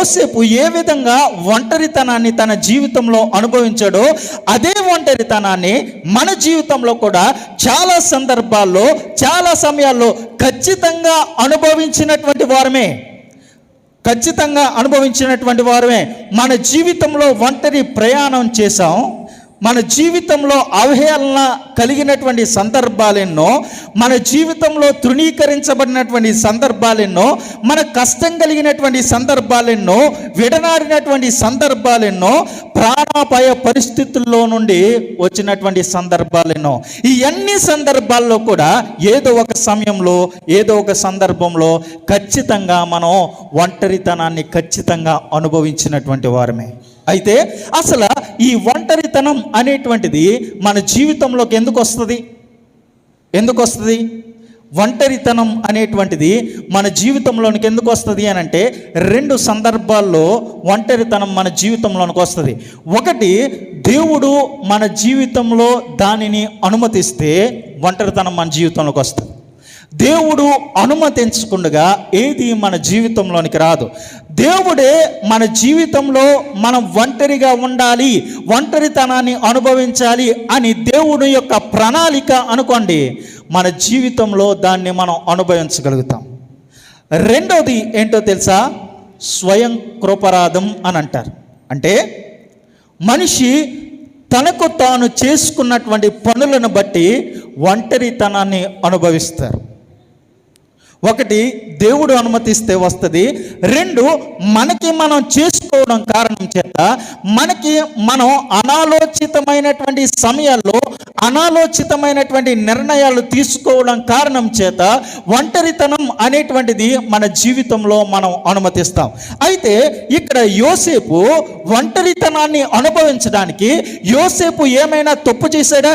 యోసేపు ఏ విధంగా ఒంటరితనాన్ని తన జీవితంలో అనుభవించాడో అదే ఒంటరితనాన్ని మన జీవితంలో కూడా చాలా సందర్భాల్లో చాలా సమయాల్లో ఖచ్చితంగా అనుభవించినటువంటి వారమే. ఖచ్చితంగా అనుభవించినటువంటి వారమే. మన జీవితంలో ఒంటరి ప్రయాణం చేశాం. మన జీవితంలో అవహేళన కలిగినటువంటి సందర్భాలెన్నో మన జీవితంలో తృణీకరించబడినటువంటి సందర్భాలెన్నో మన కష్టం కలిగినటువంటి సందర్భాలెన్నో విడనాడినటువంటి సందర్భాలెన్నో ప్రాణాపాయ పరిస్థితుల్లో నుండి వచ్చినటువంటి సందర్భాలెన్నో ఈ అన్ని సందర్భాల్లో కూడా ఏదో ఒక సమయంలో ఏదో ఒక సందర్భంలో ఖచ్చితంగా మనం ఒంటరితనాన్ని ఖచ్చితంగా అనుభవించినటువంటి వారమే. అయితే అసలు ఈ ఒంటరితనం అనేటువంటిది మన జీవితంలోకి ఎందుకు వస్తుంది ఎందుకు వస్తుంది ఒంటరితనం అనేటువంటిది మన జీవితంలోనికి ఎందుకు వస్తుంది అని అంటే రెండు సందర్భాల్లో ఒంటరితనం మన జీవితంలోనికి వస్తుంది. ఒకటి దేవుడు మన జీవితంలో దానిని అనుమతిస్తే ఒంటరితనం మన జీవితంలోకి వస్తుంది. దేవుడు అనుమతించకుండగా ఏది మన జీవితంలోనికి రాదు. దేవుడే మన జీవితంలో మనం ఒంటరిగా ఉండాలి ఒంటరితనాన్ని అనుభవించాలి అని దేవుని యొక్క ప్రణాళిక అనుకోండి మన జీవితంలో దాన్ని మనం అనుభవించగలుగుతాం. రెండవది ఏంటో తెలుసా? స్వయం కృపరాధం అని అంటారు. అంటే మనిషి తనకు తాను చేసుకున్నటువంటి పనులను బట్టి ఒంటరితనాన్ని అనుభవిస్తారు. ఒకటి దేవుడు అనుమతిస్తే వస్తుంది. రెండు మనకి మనం చేసుకోవడం కారణం చేత మనకి మనం అనాలోచితమైనటువంటి సమయాల్లో అనాలోచితమైనటువంటి నిర్ణయాలు తీసుకోవడం కారణం చేత ఒంటరితనం అనేటువంటిది మన జీవితంలో మనం అనుమతిస్తాం. అయితే ఇక్కడ యోసేపు ఒంటరితనాన్ని అనుభవించడానికి యోసేపు ఏమైనా తప్పు చేశాడా?